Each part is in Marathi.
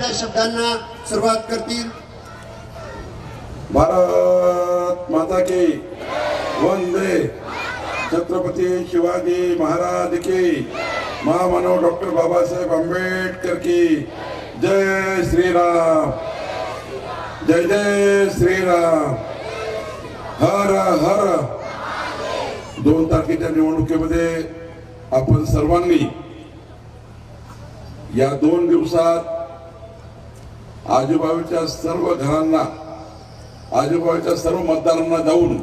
आपल्या शब्दांना सुरुवात करतील. भारत माता की वंदे. छत्रपती शिवाजी महाराज की. महामानव डॉक्टर बाबासाहेब आंबेडकर की. जय श्रीराम. जय जय श्रीराम. हर हर. दोन तारखेच्या निवडणुकीमध्ये आपण सर्वांनी या दोन दिवसात आजूबाजूच्या सर्व घरांना आजूबाजूच्या सर्व मतदारांना जाऊन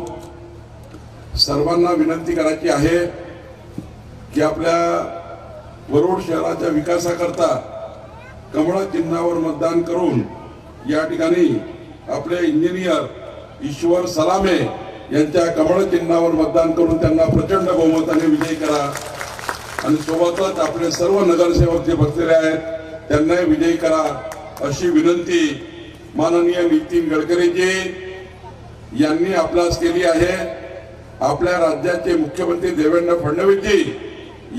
सर्वांना विनंती करायची आहे की आपल्या वरुड शहराच्या विकासाकरता कमळ चिन्हावर मतदान करून या ठिकाणी आपले इंजिनियर ईश्वर सलामे यांच्या कमळ चिन्हावर मतदान करून त्यांना प्रचंड बहुमताने विजयी करा. आणि सोबतच आपले सर्व नगरसेवक जे बसलेले आहेत त्यांनाही विजयी करा. अशी विनंती माननीय नितीन गडकरीजी यांनी आपल्यास केली आहे. आपल्या राज्याचे मुख्यमंत्री देवेंद्र फडणवीसजी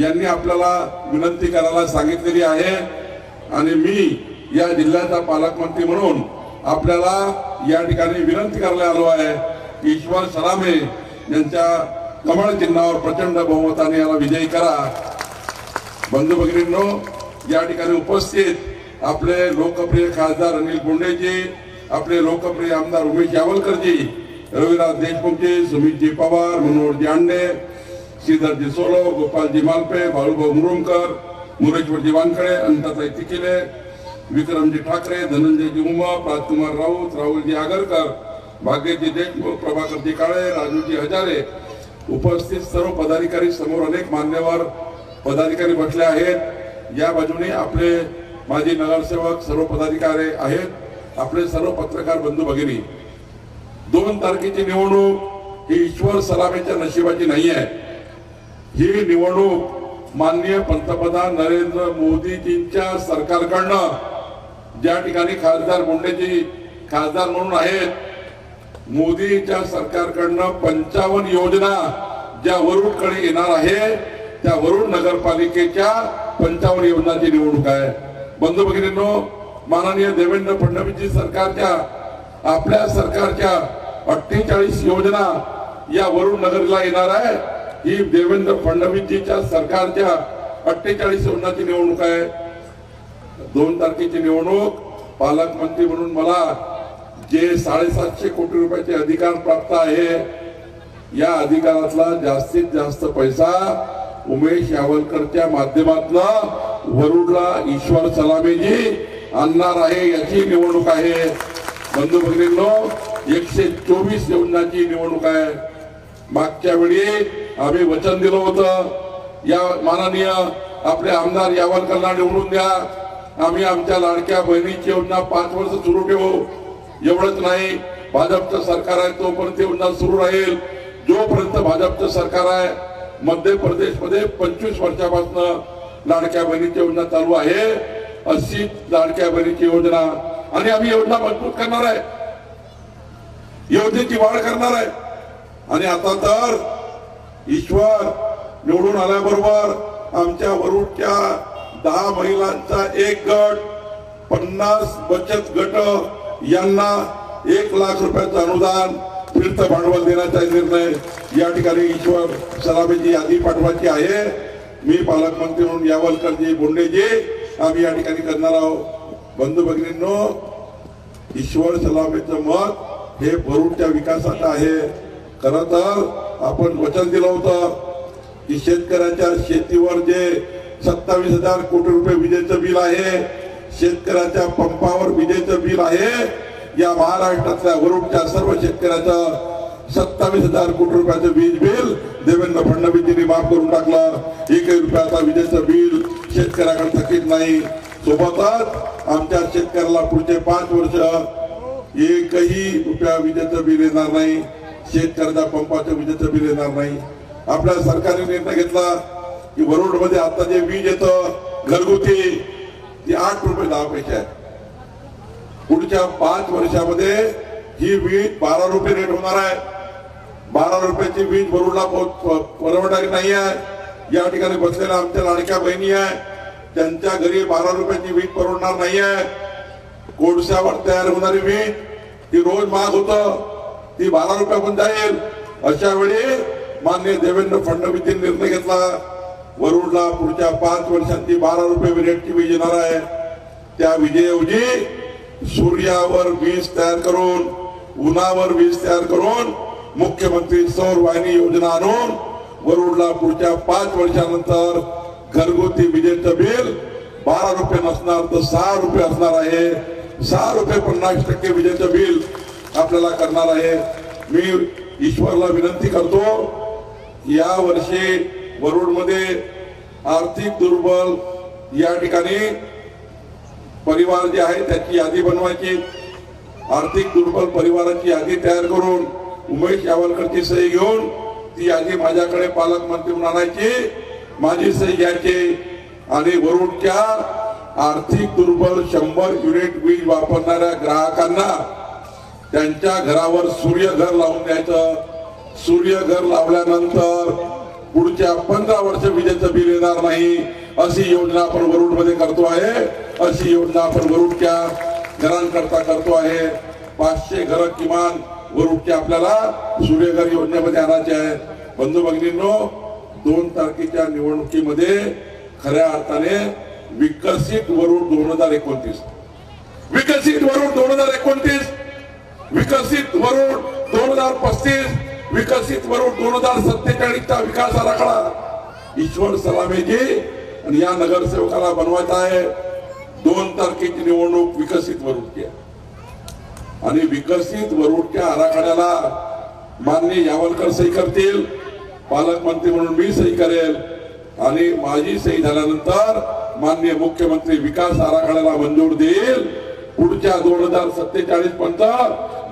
यांनी आपल्याला विनंती करायला सांगितलेली आहे. आणि मी या जिल्ह्याचा पालकमंत्री म्हणून आपल्याला या ठिकाणी विनंती करायला आलो आहे ईश्वर सरामे यांच्या कमळ चिन्हावर प्रचंड बहुमताने याला विजयी करा. बंधू भगिनींनो या ठिकाणी उपस्थित आपले लोकप्रिय खासदार अनिल बोंडेजी आपले लोकप्रिय आमदार उमेश यावलकरजी रविराज देशमुखजी सुमितजी पवार मनोहरजी आंडे श्रीधरजी सोलो गोपालजी मालपे बाळूभाऊ मुरुमकर मुरेश्वरजी वानखडे अंताताई तिकिले विक्रमजी ठाकरे धनंजयजी उमा राजकुमार राऊत राहुलजी आगरकर भाग्यजी देशमुख प्रभाकरजी काळे राजूजी हजारे उपस्थित सर्व पदाधिकारी समोर अनेक मान्यवर पदाधिकारी बसले आहेत. या बाजूने आपले माझे नगरसेवक सर्व पदाधिकारी आहेत. आपले सर्व पत्रकार बंधू भगिनी दोन तारखेची निवडणूक ही ईश्वर सलामेच्या नशिबाची नाही आहे ही निवडणूक माननीय पंतप्रधान नरेंद्र मोदीजींच्या सरकारकडनं ज्या ठिकाणी खासदार मुंडेजी खासदार म्हणून आहेत मोदीच्या सरकारकडनं पंचावन्न योजना ज्या वरुडकडे येणार आहे त्या वरुड नगरपालिकेच्या पंचावन्न योजनाची निवडणूक आहे. बंधू भगिनींनो माननीय देवेंद्र फडणवीसजी सरकारच्या आपल्या सरकारच्या अठ्ठेचाळीस योजना या वरुण नगरला येणार आहे. ही देवेंद्र फडणवीसजीच्या सरकारच्या अठ्ठेचाळीस योजनाची निवडणूक आहे. दोन तारखेची निवडणूक पालकमंत्री म्हणून मला जे साडेसातशे कोटी रुपयाचे अधिकार प्राप्त आहे या अधिकारातला जास्तीत जास्त पैसा उमेश यावलकरच्या माध्यमातून वरुडला ईश्वर सलामीजी आणणार आहे याची निवडणूक आहे. बंधू भगिनींनो एकशे चोवीस योजनाची निवडणूक आहे. मागच्या वेळी आम्ही वचन दिलं होतं. या माननीय आपले आमदार यावलकरला निवडून द्या. आम्ही आमच्या लाडक्या बहिणीची योजना पाच वर्ष सुरू ठेवू. एवढंच नाही भाजपचं सरकार आहे तोपर्यंत योजना सुरू राहील. जोपर्यंत भाजपचं सरकार आहे मध्य प्रदेशमध्ये पंचवीस वर्षापासून लाडक्या बहिणीची योजना चालू आहे. अशी लाडक्या बहिणीची योजना. आणि आम्ही योजना मजबूत करणार आहे. योजनेची वाढ करणार आहे. आणि आता तर ईश्वर निवडून आल्याबरोबर आमच्या वरुडच्या दहा महिलांचा एक गट पन्नास बचत गट यांना एक लाख रुपयाचं अनुदान फिरतं भांडवल देण्याचा निर्णय या ठिकाणी ईश्वर सलामेची यादी पाठवायची आहे. मी पालकमंत्री म्हणून यावलकरजी बोंडेजी आम्ही या ठिकाणी करणार आहोत. बंधू भगिनींनो ईश्वर सलामेचं मत हे भरूडच्या विकासात आहे. खर तर आपण वचन दिलं होतं की शेतकऱ्याच्या शेतीवर जे सत्तावीस हजार कोटी रुपये विजेचं बिल आहे शेतकऱ्याच्या पंपावर विजेचं बिल आहे या महाराष्ट्रातल्या वरुडच्या सर्व शेतकऱ्याचं सत्तावीस हजार कोटी रुपयाचं वीज बिल देवेंद्र फडणवीसजींनी माफ करून टाकलं. एकही रुपयाचा विजेचं बिल शेतकऱ्याकडे थकीत नाही. सोबतच आमच्या शेतकऱ्याला पुढचे पाच वर्ष एकही रुपया विजेचं बिल येणार नाही. शेतकऱ्याच्या पंपाचं विजेचं बिल येणार नाही. आपल्या सरकारने निर्णय घेतला की वरुडमध्ये आता जे वीज येतं घरगुती ती आठ रुपये दहा पैसे आहे पुढच्या पाच वर्षामध्ये ही वीज बारा रुपये रेट होणार आहे. बारा रुपयाची वीज भरूला हो, हो, परवडणारी नाही आहे. या ठिकाणी बसलेल्या आमच्या लाडक्या बहिणी आहे. त्यांच्या घरी बारा रुपयाची वीज परवडणार नाही आहे. कोळशावर तयार होणारी वीज ती रोज महाग होत. ती बारा रुपयापर्यंत जाईल. अशा वेळी मान्य देवेंद्र फडणवीसने निर्णय घेतला. वरुडला पुढच्या पाच वर्षात ती बारा रुपये रेटची वीज येणार आहे. त्या विजेऐवजी सूर्यावर वीज तयार करून उन्हावर वीज तयार करून मुख्यमंत्री सौर वाहिनी योजना आणून वरुडला पुढच्या पाच वर्षानंतर घरगुती विजेचं बिल बारा रुपये नसणार तर सहा रुपये असणार आहे. सहा रुपये पन्नास टक्के विजेचं बिल आपल्याला करणार आहे. मी ईश्वरला विनंती करतो या वर्षी वरुडमध्ये आर्थिक दुर्बल या ठिकाणी परिवार जे आहे त्याची यादी बनवायची. आर्थिक दुर्बल परिवाराची यादी तयार करून उमेश यावलकरची सही घेऊन ती यादी माझ्याकडे पालकमंत्री म्हणून आणायची. माझी सही घ्यायची आणि वरुडच्या आर्थिक दुर्बल शंभर युनिट वीज वापरणाऱ्या ग्राहकांना त्यांच्या घरावर सूर्यघर लावून द्यायचं. सूर्यघर लावल्यानंतर पुढच्या पंधरा वर्ष विजेचं बिल येणार नाही. अशी योजना आपण वरुडमध्ये करतो आहे. अशी योजना आपण वरुडच्या घरांकरता करतो आहे. पाचशे घरं किमान वरुडच्या आपल्याला सूर्यघर योजनेमध्ये आणायचे आहे. बंधू भगिनींनो दोन तारखेच्या निवडणुकीमध्ये खऱ्या अर्थाने विकसित वरुण दोन हजार एकोणतीस. विकसित वरुण दोन हजार एकोणतीस विकसित वरुण दोन हजार पस्तीस विकसित वरुण दोन हजार सत्तेचाळीसचा विकास आराखडा. ईश्वर सलामेजी आणि या नगरसेवकाला बनवायचा आहे. दोन तारखेची निवडणूक विकसित वरुडची आहे आणि विकसित वरुडच्या आराखड्याला माननीय यावलकर सही करतील पालकमंत्री म्हणून मी सही करेल आणि माझी सही झाल्यानंतर माननीय मुख्यमंत्री विकास आराखड्याला मंजूर देईल. पुढच्या दोन हजार सत्तेचाळीस पर्यंत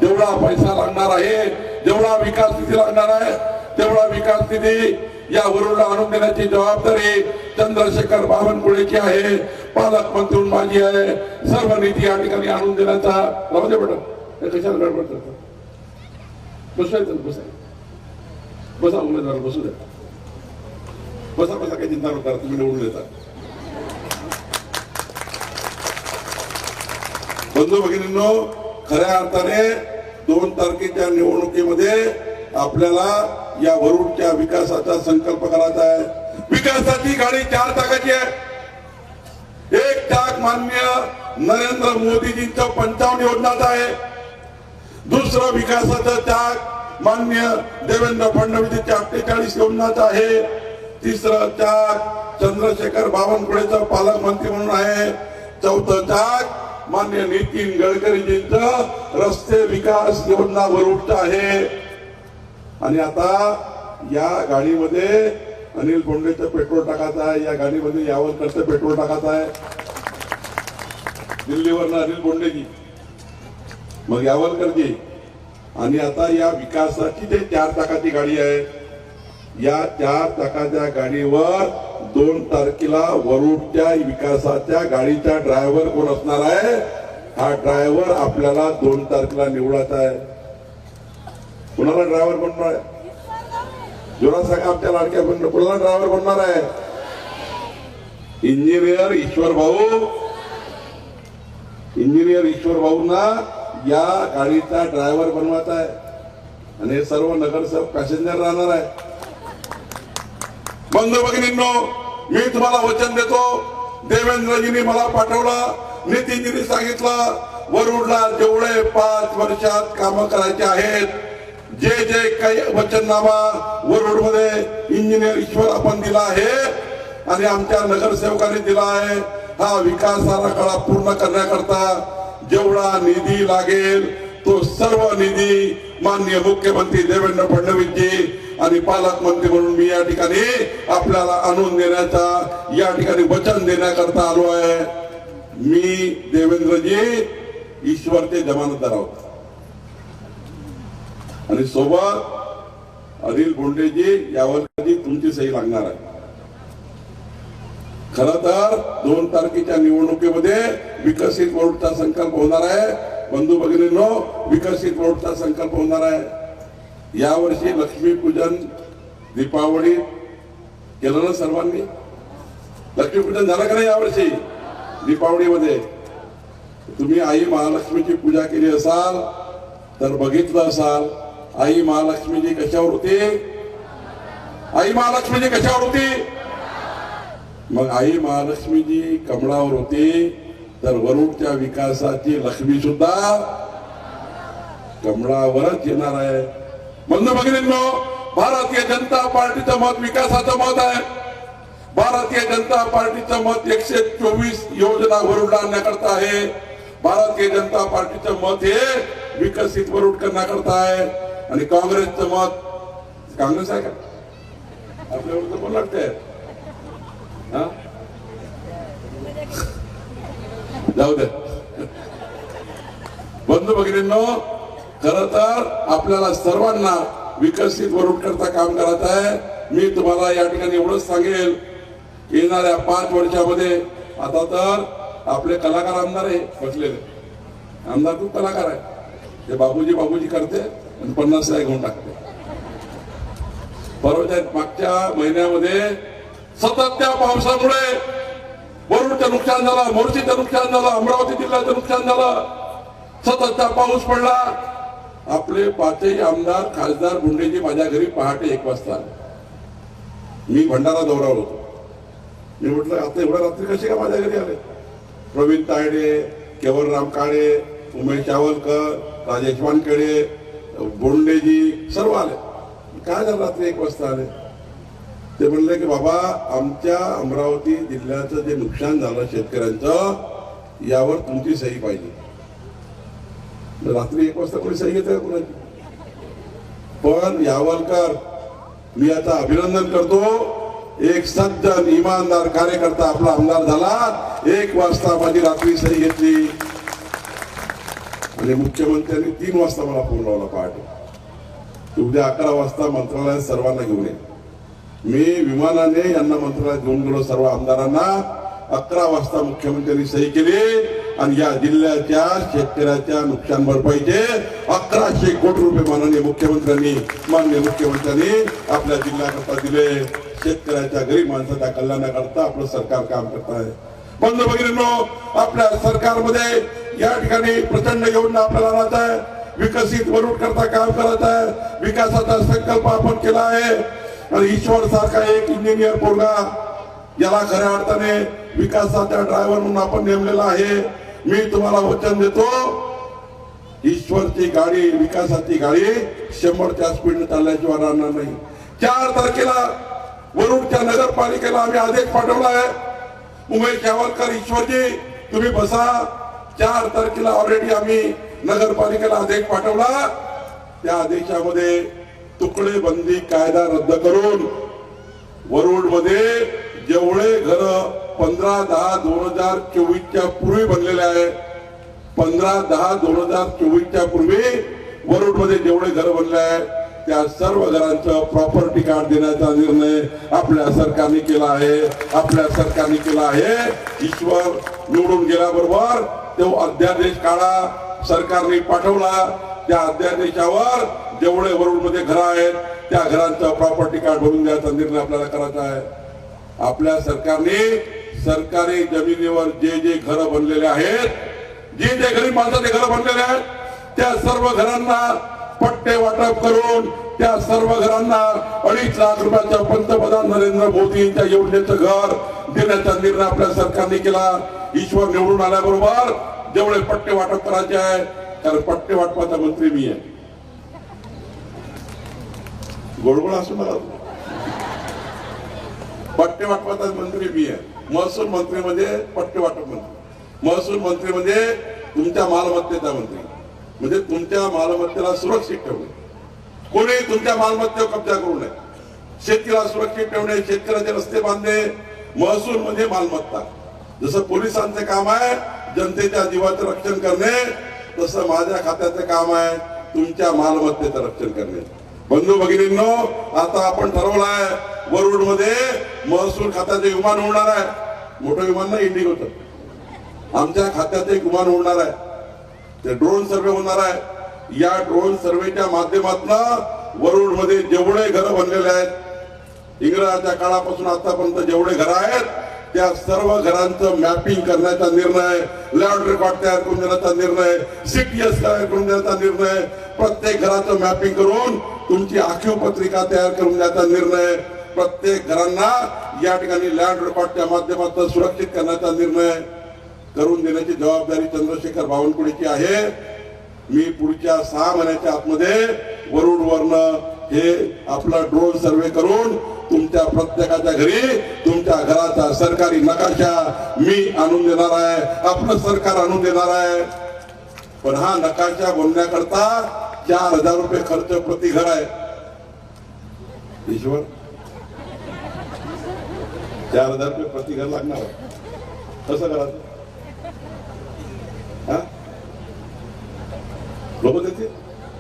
जेवढा पैसा लागणार आहे जेवढा विकास निधी लागणार आहे तेवढा विकास निधी या वरुडला आणून देण्याची जबाबदारी चंद्रशेखर बावनकुळेची आहे. पालकमंत्री म्हणून माझी आहे. सर्व निधी या ठिकाणी आणून देण्याचा राहू दे बेटा हे कशाला गडबड करतात बसवायचं बसा. बसा उमेदवार बसू द्या. बसा बसा काही चिंता करता तुम्ही निवडून देता बंधू भगिनींनो खऱ्या अर्थाने दोन तारखेच्या निवडणुकीमध्ये आपल्याला या वरुडच्या विकासाचा संकल्प करायचा आहे. विकासाची गाडी चार चाकाची आहे. एक चाक मान्य नरेंद्र मोदीजींचं पंचावन्न योजनाचा आहे. दुसरं विकासाचं त्याग मान्य देवेंद्र फडणवीसच्या अठ्ठेचाळीस योजनाचा आहे. तिसरं त्याग चंद्रशेखर बावनकुळेचा पालकमंत्री म्हणून आहे. चौथं त्याग मान्य नितीन गडकरीजींच रस्ते विकास योजना वरुष्ट आहे. आणि आता या गाडीमध्ये अनिल बोंडेचं पेट्रोल टाकायचं आहे. या गाडीमध्ये यावलकरचं पेट्रोल टाकायचं आहे. दिल्लीवरनं अनिल बोंडेजी. मग यावलकरजी आणि आता या विकासाची जे चार चाकाची गाडी आहे या चार चाकाच्या गाडीवर दोन तारखेला वरुडच्या विकासाच्या गाडीचा ड्रायव्हर कोण असणार आहे? हा ड्रायव्हर आपल्याला दोन तारखेला निवडायचा आहे. कुणाला ड्रायव्हर बनणार आहे? जोरात सांगा आमच्या लाडक्या बनणार कुणाला ड्रायव्हर बनणार आहे? इंजिनियर ईश्वर भाऊ. इंजिनियर ईश्वर भाऊंना या गाडीचा ड्रायव्हर बनवायचा आहे. आणि हे सर्व नगरसेवक पॅसेंजर राहणार आहे. बंधू भगिनींनो मी तुम्हाला वचन देतो. देवेंद्रजींनी मला पाठवला. नितीनजींनी सांगितलं वरुडला जेवढे पाच वर्षात काम करायचे आहेत जे जे काही वचननामा वरुडमध्ये इंजिनियर ईश्वर आपण दिला आहे आणि आमच्या नगरसेवकांनी दिला आहे हा विकास आराखडा पूर्ण करण्याकरता जेवढा निधी लागेल तो सर्व निधी माननीय मुख्यमंत्री देवेंद्र फडणवीसजी आणि पालकमंत्री म्हणून मी या ठिकाणी आपल्याला आणून देण्याचा या ठिकाणी वचन देण्याकरता आलो आहे. मी देवेंद्रजी ईश्वरचे जमानतदार आहोत. आणि सोबत अनिल बोंडेजी यावर कधी तुमची सही लागणार आहे. खर तर दोन तारखेच्या निवडणुकीमध्ये विकसित वोटचा संकल्प होणार आहे. बंधू भगिनींनो विकसित वोटचा संकल्प होणार आहे. यावर्षी लक्ष्मीपूजन दीपावली केलं ना सर्वांनी? लक्ष्मीपूजन झालं का नाही यावर्षी? दीपावलीमध्ये. तुम्ही आई महालक्ष्मीची पूजा केली असाल तर बघितलं असाल आई महालक्ष्मीजी कशावर होती? आई महालक्ष्मीजी कशावर होती? मग आई महालक्ष्मीजी कमळावर होती तर वरुडच्या विकासाची लक्ष्मी सुद्धा कमळावरच येणार आहे. म्हणून भगिनींनो भारतीय जनता पार्टीचं मत विकासाचं मत आहे. भारतीय जनता पार्टीचं मत एकशे चोवीस योजना वरुड आणण्याकरता आहे. भारतीय जनता पार्टीचं मत हे विकसित वरुड करण्याकरता आहे. आणि काँग्रेसचं मत काँग्रेस आहे का? आपल्यावर तर बोलत जाऊ दे. बंधू भगिनींनो खर तर आपल्याला सर्वांना विकसित वरून करता काम करत आहे. मी तुम्हाला या ठिकाणी एवढंच सांगेल येणाऱ्या पाच वर्षामध्ये आता तर आपले कलाकार आमदार आहे बसलेले. आमदार खूप कलाकार आहे. ते बाबूजी बाबूजी करते आणि पन्नास साहेब घेऊन टाकते. परवाच्या मागच्या महिन्यामध्ये सतत त्या पावसामुळे वरुडचं नुकसान झालं मोर्शीचं नुकसान झालं अमरावती जिल्ह्याचं नुकसान झालं. सतत त्या पाऊस पडला. आपले पाचही आमदार खासदार गुंडेजी माझ्या घरी पहाटे एक वाजता आले. मी भंडारा दौऱ्यावर होतो. मी म्हटलं आता एवढ्या रात्री कसे का माझ्या घरी आले? प्रवीण तायडे केवलराम काळे उमेश चावलकर राजेश वानखेडे बोंडेजी सर्व आले. काय झालं रात्री एक वाजता आले? ते म्हणले की बाबा आमच्या अमरावती जिल्ह्याचं जे नुकसान झालं शेतकऱ्यांचं यावर तुमची सही पाहिजे. म्हणजे रात्री एक वाजता कोणी सही घेत कोणाची? पण यावलकर मी आता अभिनंदन करतो. एक सज्जन इमानदार कार्यकर्ता आपला आमदार झाला. एक वाजता माझी रात्री सही घेतली. आणि मुख्यमंत्र्यांनी तीन वाजता मला फोन लावला पहाटे. उद्या अकरा वाजता मंत्रालयात सर्वांना घेऊन ये. मी विमानाने यांना मंत्रालयात घेऊन गेलो सर्व आमदारांना. अकरा वाजता मुख्यमंत्र्यांनी सही केली आणि या जिल्ह्याच्या शेतकऱ्याच्या नुकसान भरपाईचे अकराशे कोटी रुपये माननीय मुख्यमंत्र्यांनी माननीय मुख्यमंत्र्यांनी आपल्या जिल्ह्याकरता दिले. शेतकऱ्याच्या गरीब माणसाच्या कल्याणाकरता आपलं सरकार काम करत आहे बंद भगिनींनो आपल्या सरकारमध्ये या ठिकाणी प्रचंड योजना आपल्याला राहत आहे. विकसित वरुण करता काम करत आहे. विकासाचा संकल्प आपण केला आहे. आणि ईश्वर सारखा एक इंजिनियर पोरगा याला खऱ्या अर्थाने विकासाचा ड्रायव्हर म्हणून आपण नेमलेला आहे. मी तुम्हाला वचन देतो ईश्वरची गाडी विकासाची गाडी शंभरच्या स्पीडने चालल्याशिवाय राहणार नाही. चार तारखेला वरुडच्या नगरपालिकेला आम्ही आदेश पाठवला आहे उमेश यावलकर ईश्वरजी तुम्ही बसा. चार तारखेला ऑलरेडी आम्ही नगरपालिकेला आदेश पाठवला. त्या आदेशामध्ये तुकडे बंदी कायदा रद्द करून वरुडमध्ये जेवढे घर पंधरा दहा दोन हजार चोवीसच्या पूर्वी बनलेले आहे पंधरा दहा दोन हजार चोवीसच्या पूर्वी वरुडमध्ये जेवढे घर बनले आहे त्या सर्व घरांचं प्रॉपर्टी कार्ड देण्याचा निर्णय आपल्या सरकारने केला आहे. आपल्या सरकारने केला आहे. ईश्वर निवडून गेल्याबरोबर तो अध्यादेश काढा सरकारने पाठवला. त्या अध्यादेशावर जेवढे वरुडमध्ये घर आहेत त्या घरांचं प्रॉपर्टी कार्ड भरून द्यायचा निर्णय आपल्याला करायचा आहे. आपल्या सरकारने सरकारी जमिनीवर जे जे घर बनलेले आहेत जे जे गरीब माणसाचे घर बनलेले आहेत त्या सर्व घरांना पट्टे वाटप करून त्या सर्व घरांना अडीच लाख रुपयाचं पंतप्रधान नरेंद्र मोदी यांच्या योजनेचं घर देण्याचा निर्णय आपल्या सरकारने केला. ईश्वर निवडून आल्याबरोबर जेवढे पट्टे वाटप करायचे आहे कारण पट्टे वाटपाचा मंत्री मी आहे. गोडगोड असू मला पट्टे वाटपाचा मंत्री मी आहे. महसूल मंत्री म्हणजे पट्टे वाटप मंत्री. महसूल मंत्री म्हणजे तुमच्या मालमत्तेचा मंत्री. म्हणजे तुमच्या मालमत्तेला सुरक्षित ठेवणे. कोणी तुमच्या मालमत्तेवर कब्जा करू नये. शेतीला सुरक्षित ठेवणे शेतकऱ्याचे रस्ते बांधणे महसूल म्हणजे मालमत्ता. जसं पोलिसांचे काम आहे जनतेच्या जीवाचं रक्षण करणे तसं माझ्या खात्याचं काम आहे तुमच्या मालमत्तेचं रक्षण करणे. बंधू भगिनींनो आता आपण ठरवलं आहे वरुडमध्ये महसूल खात्याचे विमान उडणार आहे. मोठं विमान नाही इंडिगोचं. आमच्या खात्यात एक विमान उडणार आहे. ते ड्रोन सर्वे होणार आहे. या ड्रोन सर्वेच्या माध्यमातून वरुडमध्ये जेवढे घर बनलेले आहेत इंग्रजाच्या काळापासून आतापर्यंत जेवढे घर आहेत त्या सर्व घरांचं मॅपिंग करण्याचा निर्णय लँड रेकॉर्ड तयार करून देण्याचा निर्णय सीटीएस तयार करून देण्याचा निर्णय प्रत्येक घराचं मॅपिंग करून तुमची आखीव पत्रिका तयार करून द्यायचा निर्णय प्रत्येक घरांना या ठिकाणी लँड रेकॉर्डच्या माध्यमातून सुरक्षित करण्याचा निर्णय करून देण्याची जबाबदारी चंद्रशेखर बावनकुळेची आहे. मी पुढच्या सहा महिन्याच्या आतमध्ये वरुडवरनं हे आपला ड्रोन सर्वे करून तुमच्या प्रत्येकाच्या घरी तुमच्या घराचा सरकारी नकाशा मी आणून देणार आहे. आपलं सरकार आणून देणार आहे. पण हा नकाशा बनण्याकरता चार हजार रुपये खर्च प्रति घर आहे. ईश्वर. चार हजार रुपये प्रति घर लागणार आहे. कसं करायचं? हा? लोक देते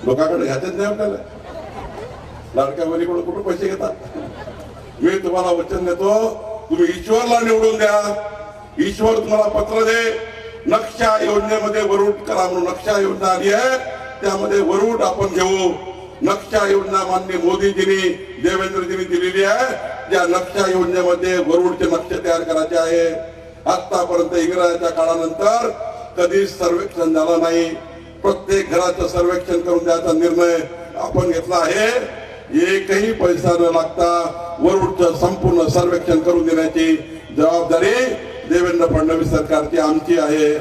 लोकांकडे घ्यायचंच नाही आपल्याला. लाडक्या बहिणीकडून कुठं पैसे घेतात? मी तुम्हाला वचन देतो. तुम्ही ईश्वरला निवडून द्या. ईश्वर तुम्हाला पत्र दे. नक्षा योजनेमध्ये वरुड करा म्हणून नक्षा योजना आली आहे. त्यामध्ये वरुड आपण घेऊ. नक्षा योजना मान्य मोदीजींनी देवेंद्रजींनी दिलेली आहे. त्या नक्षा योजनेमध्ये वरुडचे नक्षे तयार करायचे आहे. आतापर्यंत इंग्रजाच्या काळानंतर कधीच सर्वेक्षण झालं नाही. प्रत्येक घराचं सर्वेक्षण करून द्यायचा निर्णय आपण घेतला आहे. एकही पैसा न लागता वरुडचं संपूर्ण सर्वेक्षण करून देण्याची जबाबदारी देवेंद्र फडणवीस सरकारची आमची आहे.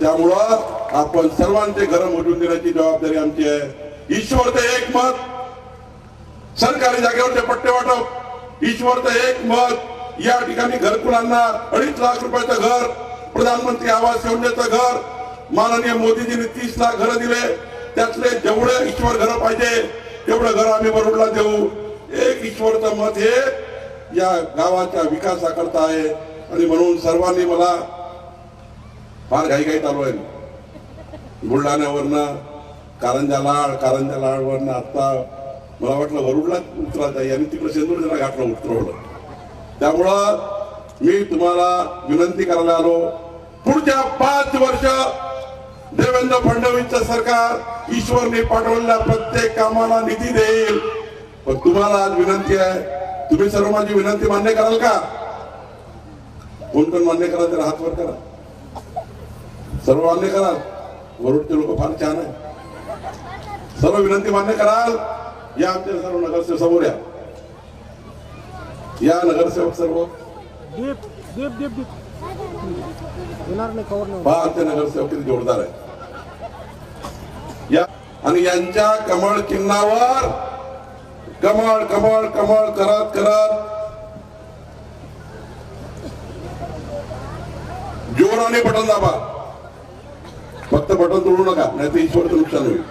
त्यामुळं आपण सर्वांचे घर मोजून देण्याची जबाबदारी आमची आहे. ईश्वर ते एक मत सरकारी जागेवरचे पट्टे वाटप. ईश्वरचं एक मत या ठिकाणी घरकुलांना अडीच लाख रुपयाचं घर प्रधानमंत्री आवास योजनेचं घर. माननीय मोदीजींनी तीस लाख घरं दिले. त्यातले जेवढे ईश्वर घरं पाहिजे तेवढं घर आम्ही बरोडला देऊ. एक ईश्वरचं मत हे या गावाच्या विकासाकरता आहे. आणि म्हणून सर्वांनी मला फार घाई घाई चालू आहे बुलढाण्यावरनं कारंजा लाड कारंजा लाडवरनं आता मला वाटलं वरुडला उतरायचं आहे. आणि तिकडे सेंदूरला घातलं उतरवलं. त्यामुळं मी तुम्हाला विनंती करायला आलो. पुढच्या पाच वर्ष देवेंद्र फडणवीसचं सरकार ईश्वरने पाठवलेल्या प्रत्येक कामाला निधी देईल. पण तुम्हाला आज विनंती आहे तुम्ही सर्व माझी विनंती मान्य कराल का? कोण कोण मान्य करा तर हात वर करा. सर्व मान्य कराल. वरुडचे लोक फार छान आहे सर्व विनंती मान्य कराल. या आमच्या सर्व नगरसेवक समोर या. या नगरसेवक सर्व. दीप दीप नगरसेवक जोरदार आहे या आणि यांच्या कमळ चिन्हावर कमळ कमळ कमळ करत करत जोराने बटन दाबा. फक्त बटन तोडू नका नाही तर ईश्वरचं नुकसान होईल.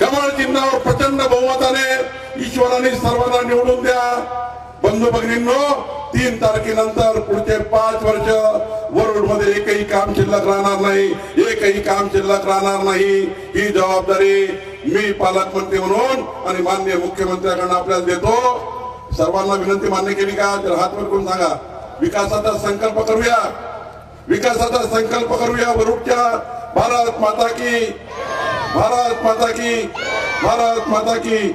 कमळ चिन्हावर प्रचंड बहुमताने ईश्वराने सर्वांना निवडून द्या. बंधू भगिनींनो तीन तारखेनंतर पुढचे पाच वर्ष वरुडमध्ये एकही काम शिल्लक राहणार नाही एकही काम शिल्लक राहणार नाही. ही जबाबदारी मी पालकमंत्री म्हणून आणि मान्य मुख्यमंत्र्यांकडून आपल्याला देतो. सर्वांना विनंती मान्य केली का? तर हात वर करून सांगा. विकासाचा संकल्प करूया. विकासाचा संकल्प करूया वरुडच्या. भारत माता की. भारत माता की. भारत माता की.